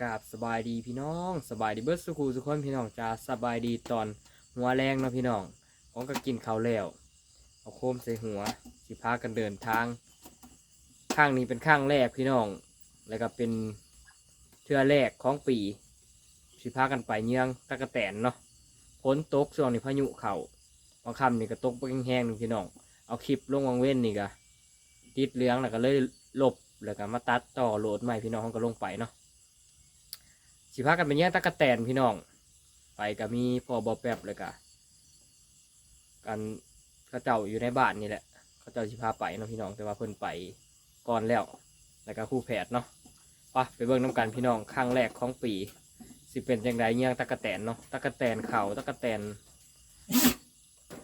กราบสบายดีพี่น้องสบายดีเบิร์ดสุขูสุขคนพี่น้องจ้าสบายดีตอนหัวแรงเนาะพี่น้องของก็กินข้าวแล้วเอาโคมใส่หัวสิพากันเดินทาง ข้างนี้เป็นข้างแรกพี่น้อง แล้วก็เป็นเทือแรกของปี สิพากันไปเยืองตะกะแตนเนาะฝนตกช่วงนี้พายุเข่าบางคำนี่ก็ตกไปแห้งๆหนึ่งพี่น้อง เอาคลิปลงวังเว้นนี่ก็ติดเหลืองแล้วก็เลยลบแล้วก็มาตัดต่อโหลดใหม่พี่น้องก็ลงไปเนาะ สิพากันไปเยี่ยงตะกะแตนพี่น้อง ไปก็มีพ่อบอแป๊บเลยกะกันเขาเจ้าอยู่ในบ้านนี่แหละเขาเจ้าสิพาไปเนาะพี่น้องแต่ว่าเพิ่นไปก่อนแล้วแล้วก็คู่แผดเนาะไปะไปเบิ่งน้ำกันพี่น้องครั้งแรกของปี สิเป็นจังไดเยี่ยงตะกะแตนเนาะตะกะแตนเขาตะกะแตน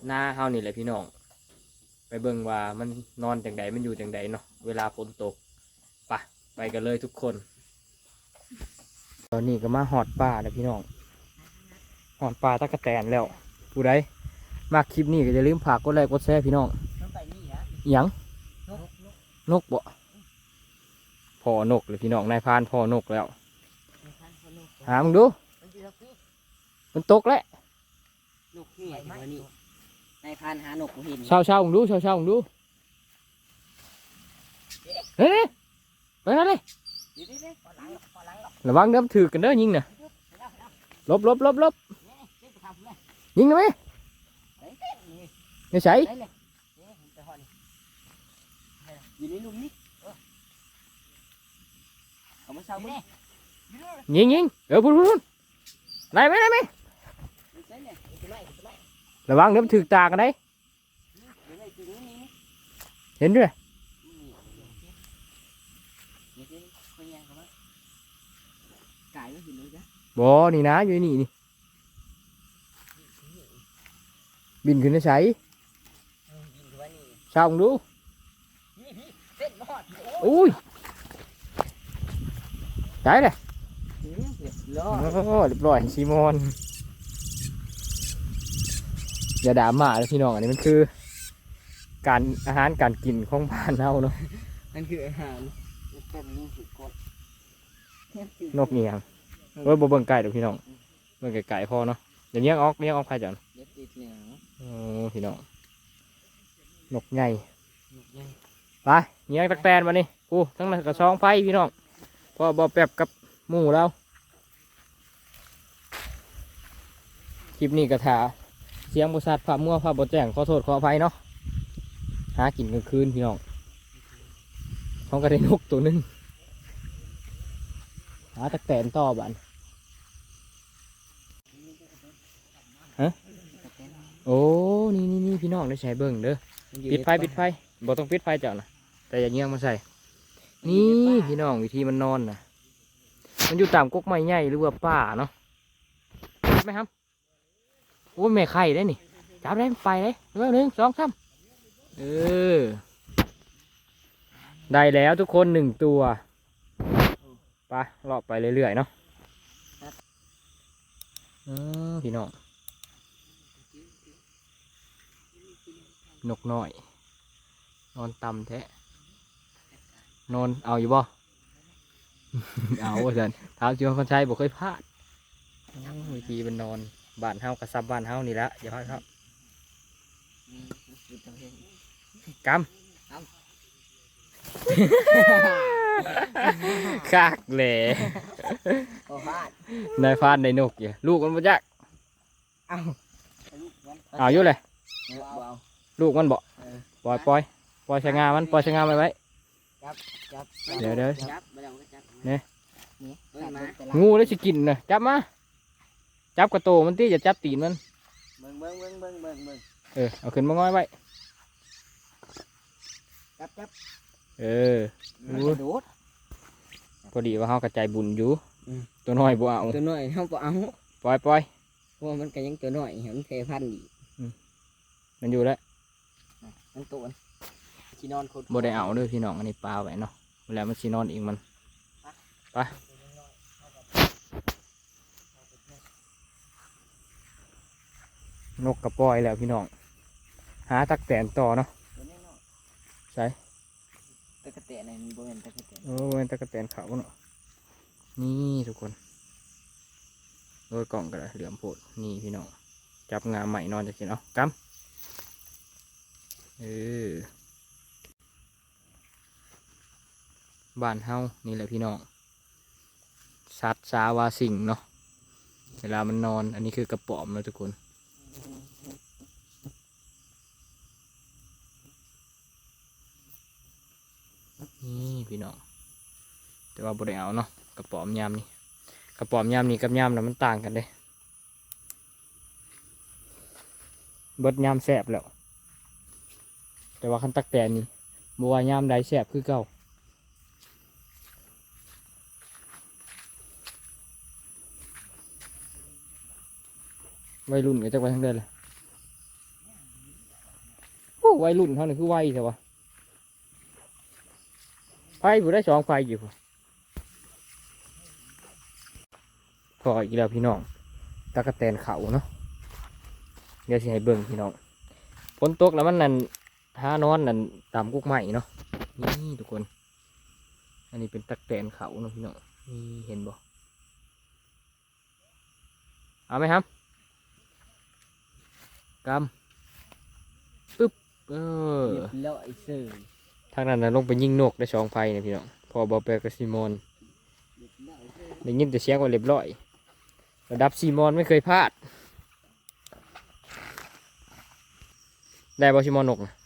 หน้าเฮานี่แหละพี่น้อง ไปเบิ่งว่ามันนอนจังไดมันอยู่จังไดเนาะเวลาฝนตกไปะไปกันเลยทุกคน ตอนนี้ก็มาหอดป่าแล้วพี่น้องหอดป่าตะกะแตนแล้วผู้ใดมากคลิปนี้ก็อย่าลืมฝากกดไลค์กดแชร์พี่น้องต้องไปนี่นะอิหยังนกนกนกบ่พอนกเลยพี่น้องนายพรานพอนกแล้วพันคนนกหามึงดูมันจะพี่มันตกแล้วนกนี่ไงนี่นายพานหานกกูเห็นเช้าเช้ามึงดูเช้าเช้ามึงดูเฮ้ยไปนั่นเลย ระวังเดิมถือกันเด้อยิงน่ะลบลบลบลบยิงนะไหมไม่ใช่ยิงยิงเออพุ่นพุ่นพุ่นไล่ไหมไล่ไหมไม่ใช่เนี่ยไม่ใช่ไม่ใช่ระวังเดิมถือตากันได้ไม่ใช่จริงนี่นี่เห็นด้วย นี่เดี๋ยวเดี๋ยวค่อยย่างเข้ามาไก่ไม่เห็น เลยจ้ะบ่นี่นะอยู่นี่นี่ บินขึ้นได้ใช้อืมยิงเข้ามานี่เช้ามึงดูนี่พี่เส้นหอดโอ้ยอุ้ยได้เลยเรียบร้อโอ้ยเรียบร้อยซีมอน อย่าด่าหมาเลยพี่น้องอันนี้มันคือ การอาหารการกินของบ้านเราเนาะนั่นคืออาหารเป็นนี่คือกดนกเงียง เว้ยบ่เบิ่งไก่ดอกพี่น้องเบิ่งไก่ๆพอเนาะเดี๋ยวเลี้ยงออกเลี้ยงออกใครจังเย็บติดเหนียวโอ้พี่น้องนกใหญ่นกใหญ่ไปเลี้ยงตักแตนมานี่กูทั้งนั้นกระซองไฟพี่น้องพอบ่แป๊บกับหมูเราคลิปนี้กระถาเสียงบริษัทพามั่วพาบแจ้งขอโทษขออภัยเนาะหากินกลางคืนพี่น้องท้องกระเด็นนกตัวหนึงหาตักแตนต่อบัน โอ้นี่นี่นี่พี่น้องได้ใช้เบิ่งเด้อปิดไฟปิดไฟบ่ต้องปิดไฟเจ้านะแต่อย่าเงี้ยงมาใส่ นี่พี่น้องวิธีมันนอนนะมันอยู่ตามกกไม้ใหญ่หรือว่าป่าเนาะจับไหมครับโอ้ยแม่ไข่ได้นี่จับได้ไปเลยเรื่องหนึ่งสองสามเออได้แล้วทุกคนหนึ่งตัวไปเลาะไปเรื่อยๆเนาะอืมพี่น้อง นกน้อย นอนต่ำแท้นอนเอาอยู่บ่ เอาว่าสันเท้าจิวคนใช้บ่เคยพลาดโอ้วิธีเป็นนอนบ้านเฮากระซับบ้านเฮานี่ละอย่าพลาดครับกำคากแหล่โอ้พลาดนายฟานในนกอย่าลูกมันบ่จักเอาลูกมันเอาอยู่เลยเอาเอา ลูกมันบ่เออปล่อยปล่อยปล่อยชะงามันปล่อยชะงาไว้ไว้จับเดี๋ยวเดี๋ยวจับไม่ได้ก็จับเนี่ยนี่เฮ้ยมางูได้สิกินนะจับมาจับกระโตมันตีอย่าจับตีนมันเบิ่งเบิ่งเบิ่งเบิ่งเบิ่งเบิ่งเออเอาขึ้นมาง่อยไว้จับจับเออมันกระโดดพอดีว่าเฮากระจายบุญอยู่อืมตัวน้อยบ่เอาตัวน้อยเขาบ่เอาปล่อยปล่อยเพราะว่ามันก็ยังตัวน้อยเห็นเพพันธุ์อีกมันอยู่แล้ว มันตัวที่นอนคนบ่ได้เอาเด้วยพี่น้องอันนี้ปลาไว้เนาะเวลามันสินอนเองมันไปนกกระปล่อยแล้วพี่น้อง หาตักแตนต่อเนาะตัวน้อยใส่ๆตะกะแตนนี่มันบ่เป็นตะกะแตนโอ้ยตะกะแตนเขาเนาะนี่ทุกคนโดยกล่องก็ได้เหลือมโพดนี่พี่น้องจับงาใหม่นอนจะกินเอากำ เออบ้านเฮานี่แหละพี่น้องสัตว์สาวาสิงเนาะเวลามันนอน อันนี้คือกระป๋อมแล้วทุกคนนี่พี่น้องแต่ว่าบริเอาเนาะกระป๋อมยามนี่กระป๋อมยามนี่กับยามน่ะมันต่างกันเด้เบิดยามแสบแล้ว แต่ว่าคันตักแต่นี่บัว่ายามใดแสบคือเก่าวัยรุ่นก็จะไปทางเดินเลยโอ้วัยรุ่นเขานี่คือวัยแต่ว่าไฟผู้ได้สองไฟอยู่พออีกแล้วพี่น้องตะกะแตนเขาเนาะเดี๋ยวสิให้เบิ่งพี่น้องฝนตกแล้วมันนั่น หานอนนั่นตามกุกใหม่เนาะนี่ทุกคน อันนี้เป็นตะกะแตนเขาเนาะพี่น้องนี่เห็นบ่เอาไหมครับกำปึ๊บเออเรียบร้อยเสื่อทางนั้นน่ะลงไปยิงนกได้สองไฟเนี่ยพี่น้องพอบอเปลกับซีมอนเรียบร้อยเสื่อได้ยินแต่เสียงว่าเรียบร้อย ระดับซีมอนไม่เคยพลาด ได้บอซีมอนนกนะเรียบร้อย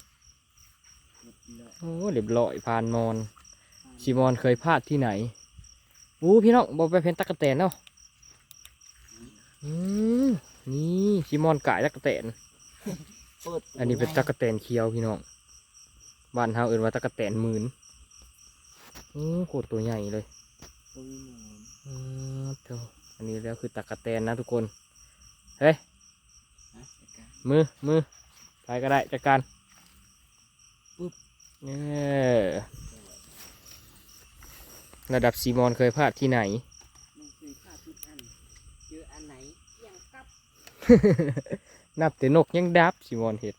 โอ้เรียบร้อยผ่านมอนซีมอนเคยพลาดที่ไหนอู้พี่น้องบอไปเพนตักกะแตนเนาะอืมนี่ซีมอนกายตักกะแตนอันนี้เป็นตักกะแตนเคียวพี่น้องบ้านเฮาเอื่นว่าตักกะแตนหมื่นโอ้โคตรตัวใหญ่เลยอืมอันนี้แล้วคือตักกะแตนนะทุกคนเฮ้ยมือมือใครก็ได้จัดการ ระดับซีมอนเคยพลาดที่ไหนมันเคยพลาดทุกอันเจออันไหนเกี่ยงกับ นับแต่นกยังดับซีมอนเห็ด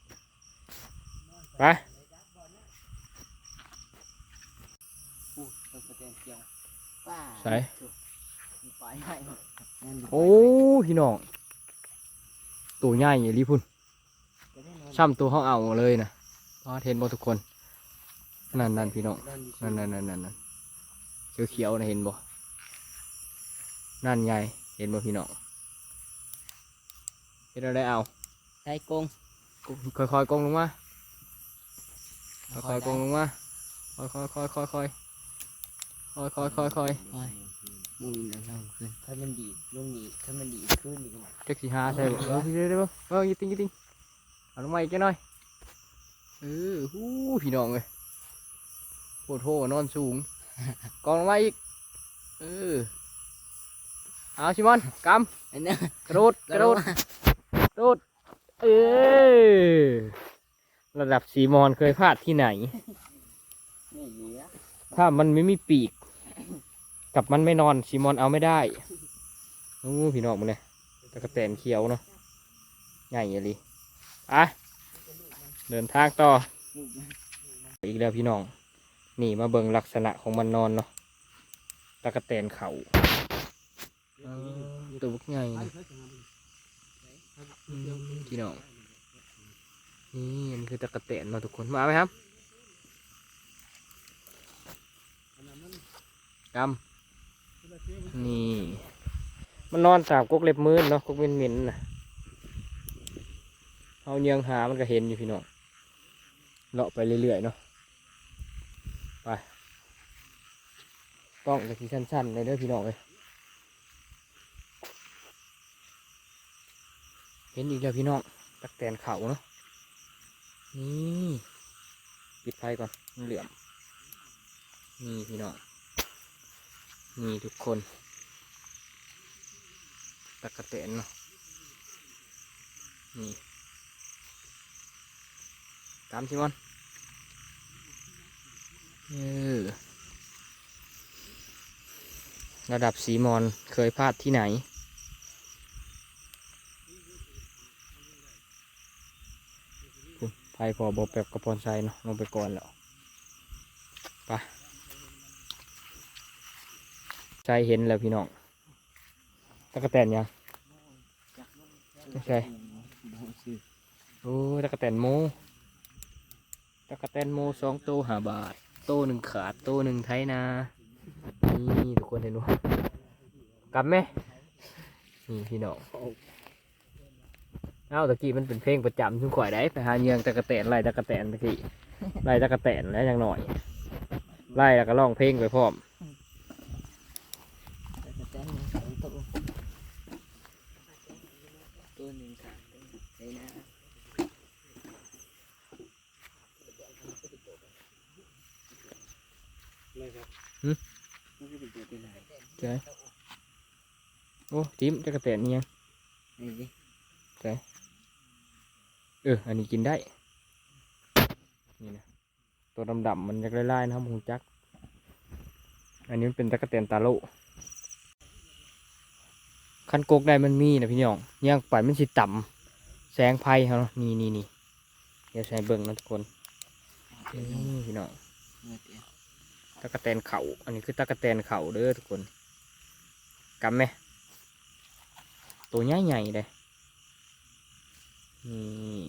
ไปอู้ตัวกระเตนเกี่ยวป้าใส่มีปล่อยให้นั่นดิโอ้พี่น้องตัวใหญ่อย่ารีพุ่นจะได้นอนช่ำตัวเขาเอาเลยนะพอเทนบอทุกคน นั่นนั่นพี่น้องนอนอยู่นั่นนั่นนั่นนั่นนั่นเขียวเขียวๆนะเห็นบ่นั่นไงเห็นบ่พี่น้องเห็นอะไรเอาใส่กงค่อยๆกงลงมาค่อยๆกงลงมาค่อยๆค่อยๆค่อยๆค่อยๆค่อยๆค่อยๆค่อยโอ้ยมูนแล้วเราขึ้นถ้ามันดีดลงนี้ถ้ามันดีดขึ้นอีกหน่อยๆจักสีหาใช่บ่เออพี่เด้อเด้อเออยิติงยิติงเอาลงมาอีกแค่หน่อยเออหู้พี่น้องเลย โคตรโหนอนสูงกองลงมาอีกเออเอาชิมอนกำกระโดดกระโดดกระโดดเออระดับสีมอนเคยพลาดที่ไหนไม่เหลือถ้ามันไม่มีปีก กับมันไม่นอนซีมอนเอาไม่ได้โอ้พี่น้องมึงเนี่ยตะกะแตนเขียวเนาะใหญ่เลยอะเดินทางต่ออีกแล้วพี่น้อง นี่มาเบิ่งลักษณะของมันนอนเนาะตะกะแตนเขาเออตัวบุกใหญ่นะอืมพี่น้องนี่อันนี้คือตะกะแตนเนาะทุกคนมาไหมครับกำนี่ มันนอนตามกกเล็บมืดเนาะกกเหม็นๆนะเอาเนียงหามันก็เห็นอยู่พี่น้องเลาะไปเรื่อยๆเนาะไป กล้องจะที่สั้นๆเลยเด้อพี่น้องเลยเห็นอีกแล้วพี่น้องตักแตนเขาเนาะนี่ปิดไฟก่อนมันเหลื่อมนี่พี่น้องนี่ทุกคนตะกะเตนเนาะนี่ตามชิมอนเออ ระดับสีมอนเคยพลาดที่ไหนไฟพอบอแบบกระปอนไซเนาะลงไปก่อนแล้วไปใช่เห็นแล้วพี่น้องตะกะแตนยังไม่ใช่โอ้ตะกะแตนโมตะกะแตนโมสองโตหาบาท โตหนึ่งขาด โตหนึ่งไทยนา นี่ทุกคนเห็นดูกลับไหมนี่พี่น้องเอ้าตะกี้มันเป็นเพลงประจำทุกข่อยได้ไปหาเงียงตะกะแตนไล่ตะกะแตนตะกี้ไล่ตะกะแตนแล้วยังหน่อยไล่แล้วก็ร้องเพลงไปพร้อม แต่ก็แจ้งสองตัวตัวหนึ่งขาดใช่นะมันก็เป็นตัวที่ไหน ใช่ โอ้จิ้มตะกะแตนนี่ยังนี่ดิเออ อันนี้กินได้ นี่นะ ตัวดำๆมันจะไล่ๆนะครับหมูจัก อันนี้มันเป็นตะกะแตนตาโลคันกกได้มันมีนะพี่น้องย่างไปมันสิต่ำแสงไฟเขาเนาะนี่นี่นี่เดี๋ยวใช้เบิ่งนะทุกคนนี่พี่น้องเมื่อเดียวตะกะแตนเขาอันนี้คือตะกะแตนเขาเด้อทุกคนกำไหม ตัวใหญ่ใหญ่เลยนี่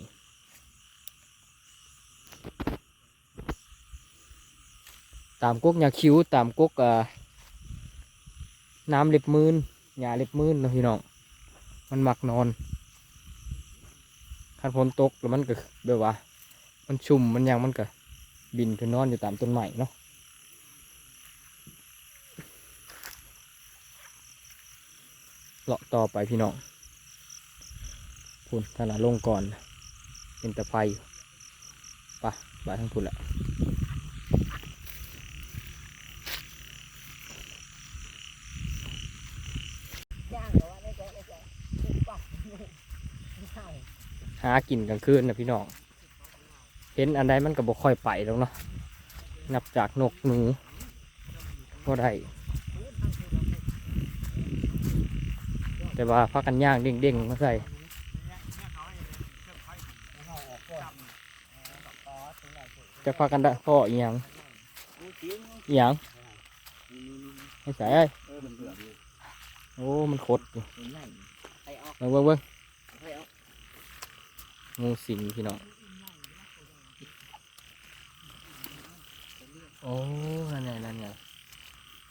ตามกกยาคิ้วตามกกอ่าน้ำเล็บมืนหญ้าเล็บมืนนะพี่น้องมันหมักนอนคันฝนตกแล้วมันก็แบบว่า มันชุ่มมันยังมันก็บินขึ้นนอนอยู่ตามต้นไม้เนาะ เลาะต่อไปพี่น้องพุ่นท่านน่ะลงก่อน เป็นตะไคร้ปะบายทั้งพุ่นแหละย่างแต่ว่าได้ก็ได้ก็ปักใช่หากินกลางคืนนะพี่น้อง เห็นอันใดมันก็บ่ค่อยไปแล้วเนาะ นับจากนกหนูก็ได้ แต่ว่าพักกันย่างเด้งๆมาใส่จะพักกันได้พ่ออีหยังอีหยังไม่ใส่เอ้โอ้มันคดอยู่มันใหญ่ไปออกเบิ่งเบิ่งเบิ่งไปออกงูสิงพี่น้องโอ้นั่นไงนั่นไง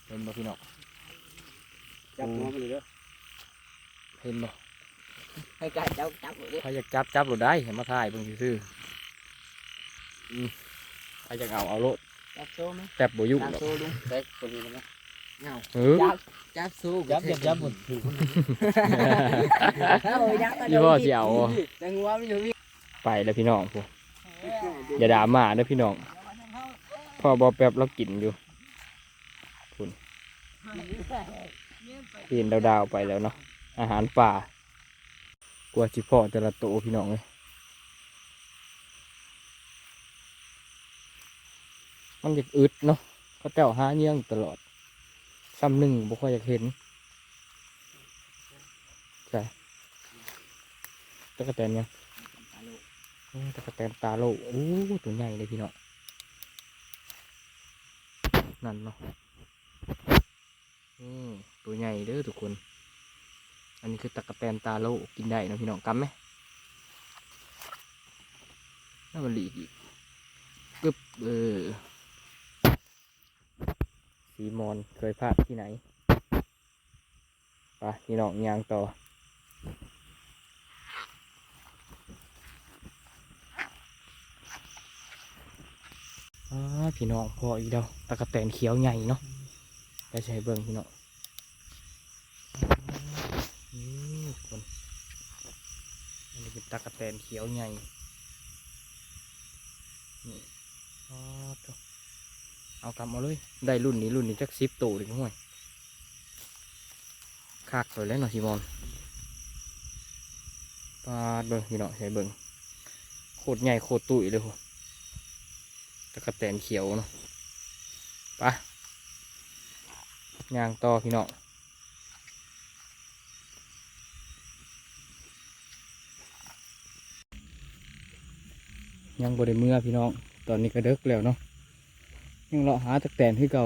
เห็นบ่พี่น้องจับหัวมันเลยเด้อ เห็นบ่ให้กายจับจับเลยเด้อใครอยากจับจับหรือได้เห็นมาถ่ายเบิ่งซื่อๆอืมใครอยากเอาเอาโลดจับโซ่ไหมแต่บ่ยุ่งจับหรอกโซ่ลุงเด็กคนนี้นะเงาเออ จับจับโซ่จับจับจับหมดถือเอายักษ์พี่พ่อสิเอาแต่งัวมันอยู่พี่ไปแล้วพี่น้องผู้อย่าด่ามาเด้อพี่น้องพ่อบอแป๊บเรากินอยู่คุณเห็นดาวๆไปแล้วเนาะ อาหารป่ากลัวจิพ่อแต่ละโตพี่น้องเลยมันจะอึดเนาะเขาเจ้าหาเงี้ยงตลอดซ้ำหนึ่งบ่ค่อยอยากเห็นใช่ตะกะแตนยังโอ้ตะกะแตนตาโลโอ้ตัวใหญ่เลยพี่น้องนั่นเนาะอืมตัวใหญ่เด้อทุกคน อันนี้คือตะกะแตนตาโลกินได้เนาะพี่น้องกำไหมน่ามันหลีกอีกกึบเออสีมอนเคยพลาดที่ไหนไปพี่น้องยางต่อพี่น้องพออีกแล้วตะกะแตนเขียวใหญ่เนาะไปใช้เบิ่งพี่น้องนี่ คนอันนี้เป็นตะกะแตนเขียวใหญ่ นี่อ๋อเอากลับมาเลย ได้รุ่นนี้รุ่นนี้จักซิปโตเลยห่วยคากตัวแล้วเนาะพี่มอนปาดเบิ่งพี่น้อใช้เบิ่งโคตรใหญ่โคตรตุ้ยเลยโหตะกะแตนเขียวเนาะไปะย่างต่อพี่น้อง ยังบริเมื่อพี่น้อง ตอนนี้ก็เดึกแล้วเนาะ ยังเลาะหาตะแตนที่เก่า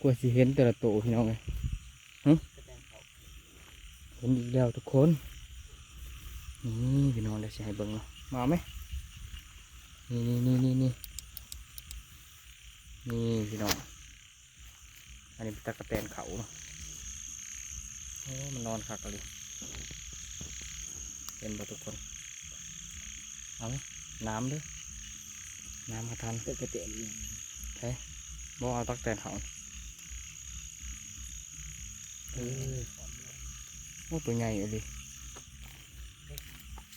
กว่าสิเห็นแต่ละตัวพี่น้องเลยกระแตงเห็นอีกแล้วทุกคน นี่พี่น้องเดี๋ยวสิให้เบิ่งเนาะ มาไหมนี่นี่นี่นี่นี่นี่พี่น้อง อันนี้เป็นตะกะแตนเขาเนาะโอ้มันนอนคักเลยเห็นบ่ทุกคน เอาไหมน้ำเด้วยน้ำกระทันตะกระแตงเนี่ยบ่เอาตักแตนเขาเออโอ้ตัวใหญ่เลย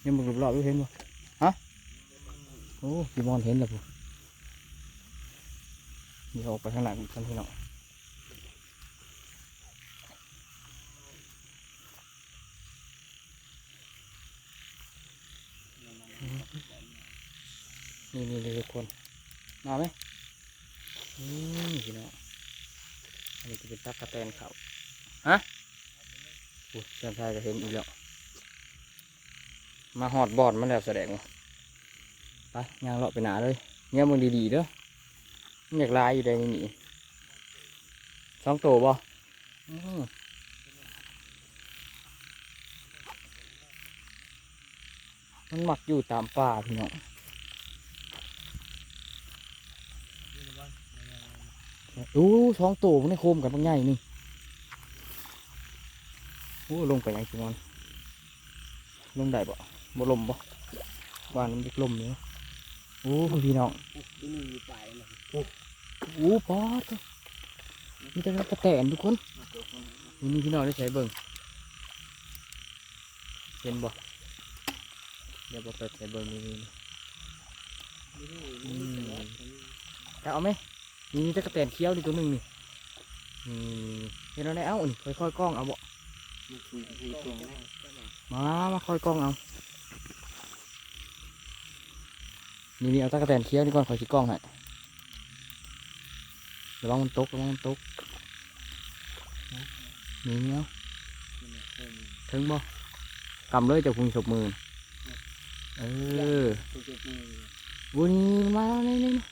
ยังมึงรอบๆอยู่เห็นบ่ฮะโอ้ยมอนเห็นแล้วปุ๊เดี๋ยวออกไปข้างหลังอีกกันพี่น้องนี่นี่เลยทุกคน มาไหมอืมพี่น้องอันนี้จะเป็นตักกะแตนเขาฮะโอ้ยเสียงไทยก็เห็นอีกแล้ว มาหอดบอดมันแล้วแสดงว่าไปยางเลาะไปหนาเลยเงี้ยมึงดีๆเด้อมันอยากลายอยู่ได้นี่นี่สองตัวบ่อืมมันหมักอยู่ตามป่าพี่น้อง อู้สองตัวมันได้โคมกันบางใหญ่นี่โอ้ลงไปยังสิมอนลงได้บ่บ่ลมบ่บ้านมันเด็กลมเนาะโอ้พี่น้องที่นี่มีปลายเลยโอ้ปอดมีแต่กระแตนทุกคนนี่พี่น้องได้ใช้เบิ่งเห็นบ่เดี๋ยวบ่เปิดใช้เบิ่งนี่นี่จะเอาไหม นี่มีตะกะแตนเคี้ยวนี่ตัวหนึ่งนี่นี่เห็นแล้วได้เอ้านี่ค่อยๆกล้องเอาบ่มีคุยคุยตรงนี้มามาค่อยกล้องเอานี่นี่เอาตะกะแตนเคี้ยวนี่ก่อนคอยสิกล้องให้ระวังมันตกระวังมันตกนี่นี่เอาถึงบ่กำเลยเจะพุงฉบมือเออคุยจุดนี้วุ้นมาแล้วนี่นี่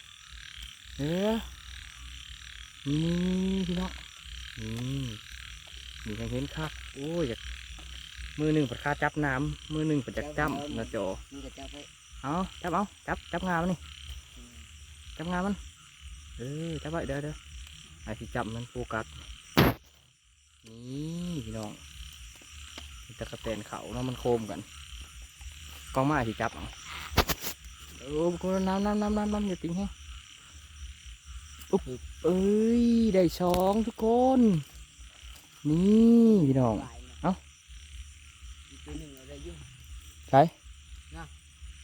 เออ นี่พี่น้องนี่นี่ยังเห็นคักโอ้ยอยากมือหนึ่งปัดคาจับน้ำมือหนึ่งปัดจักจ้ำนะโจเอาจับเอาจับจับงามันนี่จับงามันเออจับไว้เด้อเด้อไอ้ที่จับมันโฟกัสนี่พี่น้องตะกะแตนเขาเนาะมันโคมกันกองไม้ที่จับเอาเออกูน้ำน้ำน้ำน้ำน้ำอย่าติ้งให้ เอ้ย ได้สองทุกคน นี่พี่น้องปลายนะเอ้าอีกตัวหนึ่งเอาได้ยุ่งใช่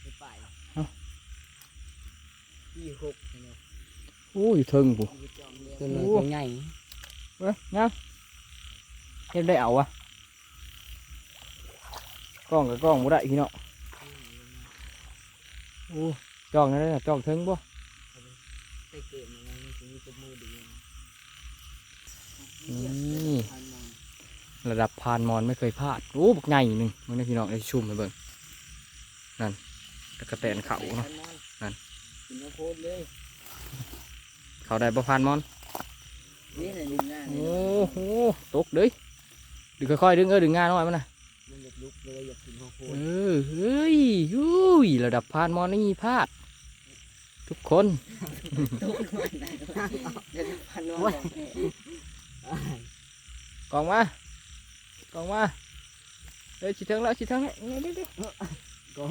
ไปปลายเอ้า ยี่หกเนาะโอ้ยเทิงกูมีจอมเลี้ยงตัวน้อยตัวใหญ่เว้ยนะเฮ็ดได้เอาวะกล้องกับกล้องบ่ได้พี่เนาะโอ้จ้องนั่นน่ะจ้องถึงบ่ใส่เกมยังไงมันจะมีตัวมือดี นี่อันนั้นระดับพานมอนไม่เคยพลาดโอ้บักใหญ่หนึ่งมึงนะพี่น้องได้ชุ่มไปเบิ่งนั่นตะกะแตนเขาเนาะนั่นกินข้าวโพดเลยเขาได้บ่พานมอนนี่แหละดึงหน้าโอ้เนี่ยโหตกเด้ยดึงค่อยๆดึงเออดึงงานหน่อยมันนะมันอยากลุกเลยอยากกินข้าวโพเอดอเฮ้ยยุ้ยระดับพานมอนไม่มีพลาด ทุกคนกองมากองมาเฮ้ยชิเทิงแล้วชิเทิงแล้วนี่นี่นี่ก็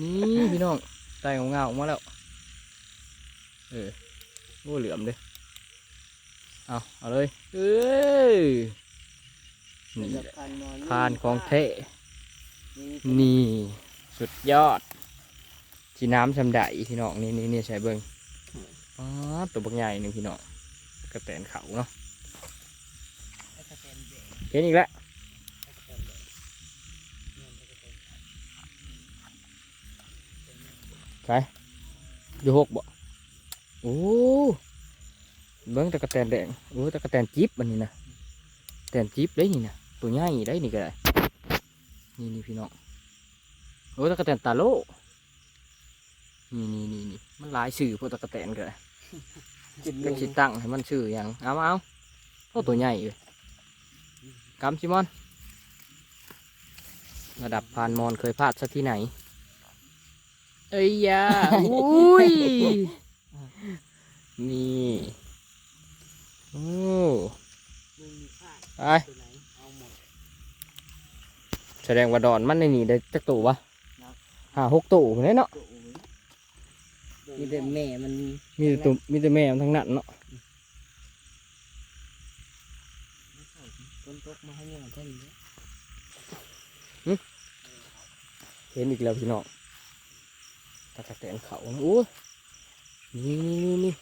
นี่พี่น้องไตของเงาๆออกมาแล้วเออโอ้เหลือมเด้อเอาเอาเลยเอ้ยนี่แหละพันนอนพานของเทนี่สุดยอด ชีน้ำชำไดพี่น้องนี่นี่นี่ใช้เบิ้งอ๋อตัวบักใหญ่หนึ่งพี่น้องกระแตนเขาเนาะเห็นอีกแล้วใช่อยู่หกบ่โอ้เบิ้งตะกะแตนแดงโอ้ตะกะแตนจิ๊บอันนี้นะแตนจิ๊บได้นี่นะตัวใหญ่ได้นี่ก็ได้นี่นี่พี่น้องโอ้ตะกะแตนตาโล นี่นี่นี่นี่มันหลายชื่อพวกตะกะแตนกันจิตเป็นสิตั้งให้มันชื่ออย่างเอามาเอาอ้ตัวใหญ่เลยกำชิมอน ระดับพานมอนเคยพลาดสักที่ไหน เอ้ยยาอุ้ย นี่โอ้มึงมีพลาดไปตัวไหนเอาหมดแสดงว่าดอนมันในนี่ได้จักตู่วะห้าหกตู่เลยเนาะโอ้โห มีแต่แม่มันมีแต่ตุ่มมีแต่แม่มันทั้งนั้นเนาะต้นตกมาให้เนี่ยเท่านี้เห็นอีกแล้วพี่น้องตะกะแตนเขาโอ้ยนี่นี่นี่นี่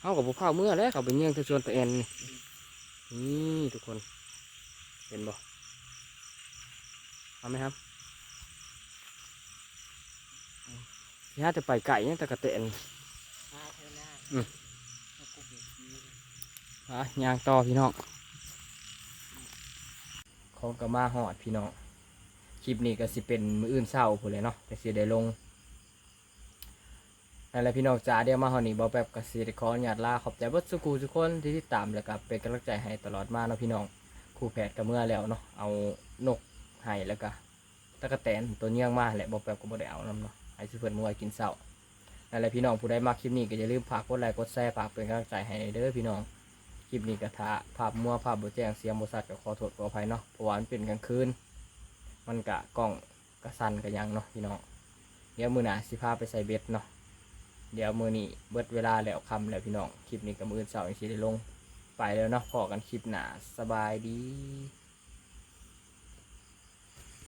เอากับพวกข้าวเมื่อแล้วเขาไปเยี่ยงที่ชวนตะแอนนี่นี่ทุกคน เห็นบ่เอาไหมครับ นี่ฮะจะไปไก่เนี่ยตะกะแตนพาเท่าหน้าอืมอะยางต่อพี่น้องของกระมาหอดพี่น้อง คลิปนี้ก็สิเป็นมืออื่นเศร้าพูนเลยเนาะแต่สิได้ลงนั่นแหละพี่น้องจ๋าเดี๋ยวมาหอนี้บอแป๊บกับสิได้ขออนุญาตลาขอบใจบัดสุกูทุกคนที่ติดตามแล้วก็เป็นกำลังใจให้ตลอดมาเนาะพี่น้องครูแผดกับเมื่อแล้วเนาะเอานกให้แล้วก็ตะกะแตนตัวเนี้ยงมาแหละบอแป๊บก็บ่ได้เอานำเนาะ ให้สิเพิ่นมื้อไว้กินเช้านั่นแหละพี่น้องผู้ใดมาคลิปนี้ก็อย่าลืมฝากกดไลค์กดแชร์ฝากเป็นกำลังใจให้เด้อพี่น้องคลิปนี้ก็ถ้าภาพมัวภาพบ่แจ้งเสียงบ่ชัดก็ขอโทษขออภัยเนาะเพราะว่ามันเป็นกลางคืน มันกะกล้องกะสันกะยังเนาะพี่น้องเดี๋ยวมือหนาสิพาไปใส่เบ็ดเนาะเดี๋ยวมือนี้เบิดเวลาแล้วคำแล้วพี่น้องคลิปนี้กับมือเสาร์ยังสิได้ลง ไปแล้วเนาะพอกันคลิปหนาสบายดี